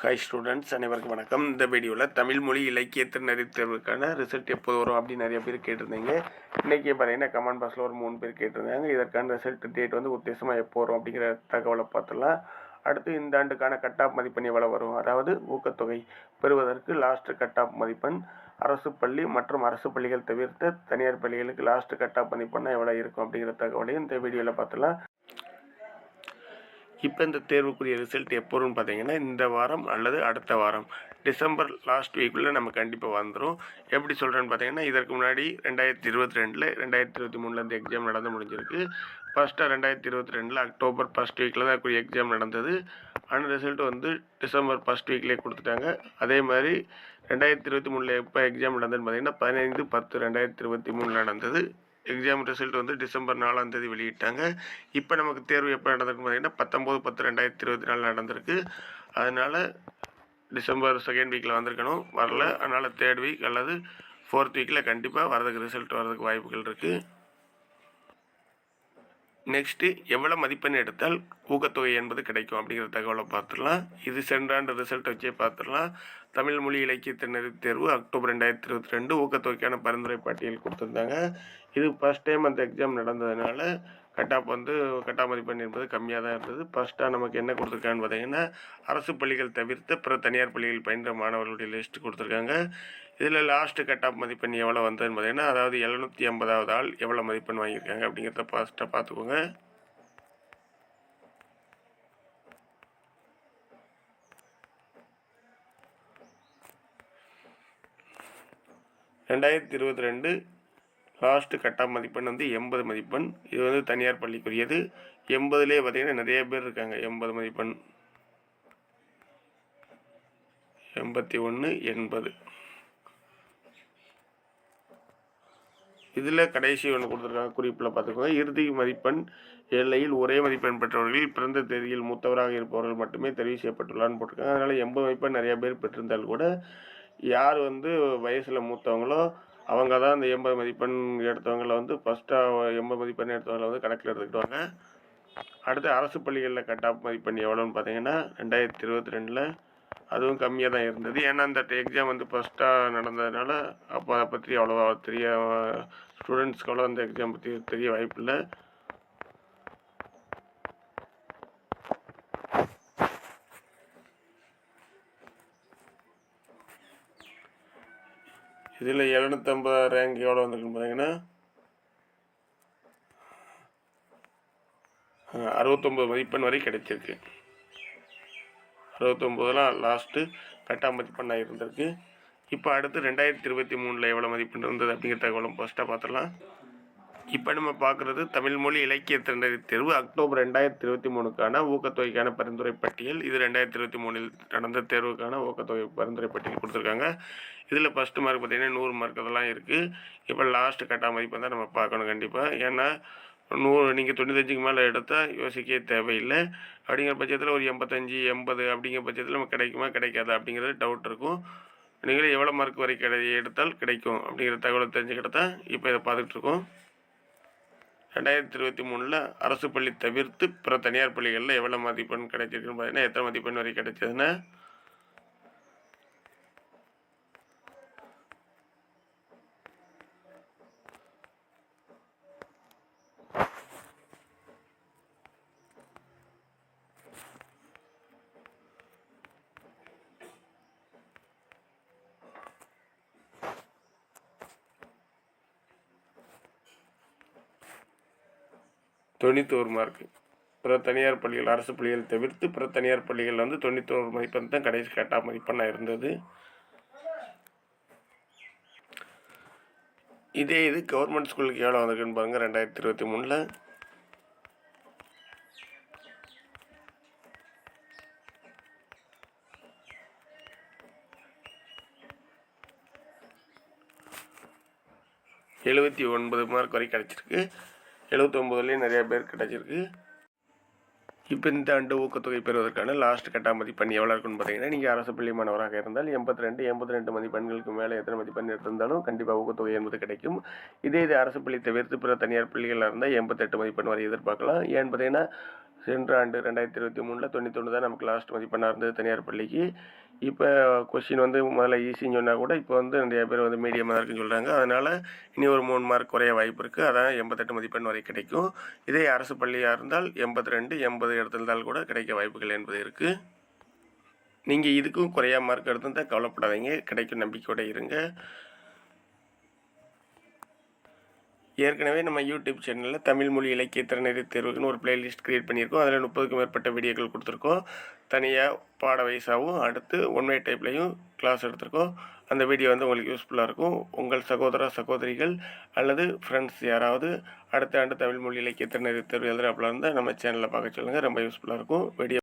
Hi students அனைவருக்கும் வணக்கம். இந்த வீடியோவில் தமிழ் மொழி இலக்கிய திறனறி தேர்வுக்கான ரிசல்ட் எப்போது வரும் அப்படின்னு நிறைய பேர் கேட்டிருந்தீங்க. இன்றைக்கி பார்த்தீங்கன்னா கமெண்ட் பாக்ஸில் ஒரு மூணு பேர் கேட்டிருந்தாங்க. இதற்கான ரிசல்ட் டேட் வந்து உத்தேசமாக எப்போ வரும் அப்படிங்கிற தகவலை பார்த்துலாம் அடுத்து இந்த ஆண்டுக்கான கட் ஆஃப் மதிப்பெண் எவ்வளோ வரும்? அதாவது ஊக்கத்தொகை பெறுவதற்கு லாஸ்ட் கட் ஆஃப் மதிப்பெண் அரசு பள்ளி மற்றும் அரசு பள்ளிகள் தவிர்த்த தனியார் பள்ளிகளுக்கு லாஸ்ட் கட் ஆஃப் மதிப்பெண்ணா எவ்வளோ இருக்கும் அப்படிங்கிற தகவலையும் இந்த வீடியோவில் பார்த்துலாம் இப்போ இந்த தேர்வுக்குரிய ரிசல்ட் எப்போன்னு பார்த்தீங்கன்னா இந்த வாரம் அல்லது அடுத்த வாரம். டிசம்பர் லாஸ்ட் வீக்குள்ளே நம்ம கண்டிப்பாக வந்துடும் எப்படி சொல்கிறேன்னு பார்த்தீங்கன்னா இதற்கு முன்னாடி ரெண்டாயிரத்தி இருபத்தி ரெண்டில் ரெண்டாயிரத்தி இருபத்தி மூணில் இந்த எக்ஸாம் நடந்து முடிஞ்சிருக்கு. ஃபஸ்ட்டாக ரெண்டாயிரத்தி இருபத்தி ரெண்டில் அக்டோபர் ஃபஸ்ட் வீக்கில் தான் கூடிய எக்ஸாம் நடந்தது. ஆனால் ரிசல்ட் வந்து டிசம்பர் ஃபஸ்ட் வீக்லேயே கொடுத்துட்டாங்க. அதே மாதிரி ரெண்டாயிரத்தி இருபத்தி மூணில் எப்போ எக்ஸாம் நடந்ததுன்னு பார்த்தீங்கன்னா பதினைந்து பத்து ரெண்டாயிரத்தி இருபத்தி மூணில் நடந்தது. எக்ஸாம் ரிசல்ட் வந்து டிசம்பர் நாலாம் தேதி வெளியிட்டாங்க. இப்போ நமக்கு தேர்வு எப்போ நடந்திருக்கு பார்த்தீங்கன்னா பத்தொம்போது பத்து ரெண்டாயிரத்தி இருபத்தி நாலு நடந்திருக்கு. அதனால் டிசம்பர் செகண்ட் வீக்கில் வந்திருக்கணும். வரல. அதனால் தேர்ட் வீக் அல்லது ஃபோர்த் வீக்கில் கண்டிப்பாக வரதுக்கு ரிசல்ட் வரதுக்கு வாய்ப்புகள் இருக்குது நெக்ஸ்ட்டு எவ்வளோ மதிப்பெண் எடுத்தால் ஊக்கத்தொகை என்பது கிடைக்கும் அப்படிங்கிற தகவலை பார்த்துடலாம். இது சென்ற ஆண்டு ரிசல்ட் வச்சே பார்த்துடலாம். தமிழ் மொழி இலக்கிய திணறி தேர்வு அக்டோபர் ரெண்டாயிரத்தி இருபத்தி ரெண்டு ஊக்கத்தொகைக்கான பரிந்துரை பட்டியல் கொடுத்துருந்தாங்க. இது ஃபஸ்ட் டைம் அந்த எக்ஸாம் நடந்ததுனால கட் ஆஃப் வந்து கட் ஆஃப் மதிப்பெண் என்பது கம்மியாக தான் இருந்தது. ஃபஸ்ட்டாக நமக்கு என்ன கொடுத்துருக்கான்னு பார்த்தீங்கன்னா அரசு பள்ளிகள் தவிர்த்து பிற தனியார் பள்ளிகள் பயின்ற மாணவர்களுடைய லிஸ்ட் கொடுத்துருக்காங்க. இதில் லாஸ்ட்டு கட் ஆஃப் மதிப்பெண் எவ்வளோ வந்ததுன்னு பார்த்தீங்கன்னா அதாவது எழுநூற்றி ஐம்பதாவது ஆள் எவ்வளோ மதிப்பெண் வாங்கியிருக்காங்க அப்படிங்கிறத ஃபஸ்ட்டாக பார்த்துக்கோங்க. ரெண்டாயிரத்தி இருபத்தி ரெண்டு லாஸ்ட்டு கட்டாக மதிப்பெண் வந்து எண்பது மதிப்பெண். இது வந்து தனியார் பள்ளிக்குரியது. எண்பதுலேயே பார்த்தீங்கன்னா நிறைய பேர் இருக்காங்க. எண்பது மதிப்பெண். எண்பத்தி ஒன்று எண்பது. இதில் கடைசி ஒன்று கொடுத்துருக்காங்க. குறிப்பில் பார்த்துக்கோங்க. இறுதி மதிப்பெண் எல்லையில் ஒரே மதிப்பெண் பெற்றவர்கள் பிறந்த தேதியில் மூத்தவராக இருப்பவர்கள் மட்டுமே தெரிவு செய்யப்பட்டுள்ளான்னு போட்டிருக்காங்க. அதனால் எண்பது மதிப்பெண் நிறைய பேர் பெற்றிருந்தால் கூட யார் வந்து வயசில் மூத்தவங்களோ அவங்க தான் அந்த எண்பது மதிப்பெண் எடுத்தவங்கள வந்து ஃபஸ்ட்டாக எண்பது மதிப்பெண் எடுத்தவங்களை வந்து கணக்கில் எடுத்துக்கிடுவாங்க. அடுத்து அரசு பள்ளிகளில் கட் ஆஃப் மதிப்பெண் எவ்வளோன்னு பார்த்தீங்கன்னா ரெண்டாயிரத்தி இருபத்தி ரெண்டில் அதுவும் கம்மியாக தான் இருந்தது. ஏன்னா அந்த எக்ஸாம் வந்து ஃபஸ்ட்டாக நடந்ததுனால அப்போ அதை பற்றி அவ்வளோவா தெரிய ஸ்டூடெண்ட்ஸ்க்கு அவ்வளோ அந்த எக்ஸாம் பற்றி தெரிய வாய்ப்பில்லை இதில் எழுநூற்றம்பது ரேங்க் எவ்வளோ வந்திருக்குன்னு பார்த்தீங்கன்னா அறுபத்தொம்பது மதிப்பெண் வரை கிடைச்சிருக்கு. அறுபத்தொம்போதெலாம் லாஸ்ட்டு கட்டாக மதிப்பெண்ணாக இருந்திருக்கு. இப்போ அடுத்து ரெண்டாயிரத்தி இருபத்தி மூணில் எவ்வளோ மதிப்பெண் இருந்தது அப்படிங்கிற தகவலும் ஃபஸ்ட்டாக பார்த்துடலாம். இப்போ நம்ம பார்க்குறது தமிழ் மொழி இலக்கிய திறனறி தேர்வு அக்டோபர் ரெண்டாயிரத்தி இருபத்தி மூணுக்கான ஊக்கத்தொகைக்கான பரிந்துரை பட்டியல். இது ரெண்டாயிரத்தி இருபத்தி மூணில் நடந்த தேர்வுக்கான ஊக்கத்தொகை பரிந்துரை பட்டியல் கொடுத்துருக்காங்க. இதில் ஃபஸ்ட்டு மார்க் பார்த்தீங்கன்னா நூறு மார்க் அதெல்லாம் இருக்குது இப்போ லாஸ்ட்டு கட்டா மதிப்பை தான் நம்ம பார்க்கணும் கண்டிப்பாக ஏன்னா நூறு நீங்கள் தொண்ணூத்தஞ்சுக்கு மேலே எடுத்தால் யோசிக்கவே தேவையில்லை. அப்படிங்கிற பட்சத்தில் ஒரு எண்பத்தஞ்சு எண்பது அப்படிங்கிற பட்சத்தில் நம்ம கிடைக்குமா கிடைக்காதா அப்படிங்கிறது டவுட் இருக்கும். நீங்களே எவ்வளோ மார்க் வரை கிடை எடுத்தால் கிடைக்கும் அப்படிங்கிற தகவலை தெரிஞ்சுக்கிட்டு தான் இப்போ இதை பார்த்துட்ருக்கோம் ரெண்டாயிரத்தி இருபத்தி மூணில் அரசு பள்ளி தவிர்த்து பிற தனியார் பள்ளிகளில் எவ்வளோ மதிப்பெண் கிடைச்சிருக்குன்னு பார்த்தீங்கன்னா எத்தனை மதிப்பெண் வரை கிடைச்சதுன்னா தொண்ணூத்தோரு மார்க்கு பிற தனியார் பள்ளிகள் அரசு பள்ளிகள் தவிர்த்து பிற தனியார் பள்ளிகள் வந்து தொண்ணூத்தோரு மதிப்பெண் தான் கடைசி கேட்டா மதிப்பெண்ணாக இருந்தது. இதே இது கவர்மெண்ட் ஸ்கூலுக்கு எவ்வளோ வந்திருக்குன்னு பாருங்கள் ரெண்டாயிரத்தி இருபத்தி மூணில். எழுபத்தி ஒன்பது மார்க் வரை கிடச்சிருக்கு. எழுபத்தொம்போதுலேயும் நிறைய பேர் கிடச்சிருக்கு. இப்போ இந்த ஆண்டு ஊக்கத்தொகை பெறுவதற்கான லாஸ்ட் கட்டா மதிப்பெண் எவ்வளோ இருக்குன்னு பார்த்தீங்கன்னா நீங்கள் அரசு பள்ளி மாணவராக இருந்தால் எண்பத்தி ரெண்டு எண்பத்தி ரெண்டு மதிப்பெண்களுக்கு மேலே எத்தனை மதிப்பெண் எடுத்திருந்தாலும் கண்டிப்பாக ஊக்கத்தொகை என்பது கிடைக்கும். இதே இது அரசு பள்ளி தவிர்த்து பிற தனியார் பள்ளிகளாக இருந்தால் எண்பத்தெட்டு மதிப்பெண் வரை எதிர்பார்க்கலாம். ஏன்னு பார்த்தீங்கன்னா சென்ற ஆண்டு ரெண்டாயிரத்தி இருபத்தி மூணில் தொண்ணூத்தொன்று தான் நமக்கு லாஸ்ட் மதிப்பெண்ணாக இருந்தது தனியார் பள்ளிக்கு. இப்போ கொஷின் வந்து முதல்ல ஈஸின்னு சொன்னால் கூட இப்போ வந்து நிறைய பேர் வந்து மீடியமாக இருக்குன்னு சொல்கிறாங்க அதனால் இனி ஒரு மூணு மார்க் குறைய வாய்ப்பு இருக்குது அதான் எண்பத்தெட்டு மதிப்பெண் வரை கிடைக்கும். இதே அரசு பள்ளியாக இருந்தால் எண்பத்தி ரெண்டு எண்பது எடுத்திருந்தால் கூட கிடைக்க வாய்ப்புகள் என்பது இருக்குது நீங்கள் இதுக்கும் குறையா மார்க் எடுத்திருந்தால் கவலைப்படாதீங்க. கிடைக்கும் நம்பிக்கையோடு இருங்க. ஏற்கனவே நம்ம யூடியூப் சேனலில் தமிழ் மொழி இலக்கிய திறனறி தேர்வுக்குன்னு ஒரு பிளேலிஸ்ட் க்ரியேட் பண்ணியிருக்கோம். அதில் முப்பதுக்கும் மேற்பட்ட வீடியோக்கள் கொடுத்துருக்கோம். தனியாக பாட வயசாகவும் அடுத்து ஒன்வே டைப்லையும் கிளாஸ் எடுத்திருக்கோம். அந்த வீடியோ வந்து உங்களுக்கு யூஸ்ஃபுல்லாக இருக்கும். உங்கள் சகோதர சகோதரிகள் அல்லது ஃப்ரெண்ட்ஸ் யாராவது அடுத்த ஆண்டு தமிழ் மொழி இலக்கிய திறனறி தேர்வு எழுதுகிறாப்புல இருந்தால் நம்ம சேனலில் பார்க்க சொல்லுங்கள் ரொம்ப யூஸ்ஃபுல்லாக இருக்கும். வீடியோ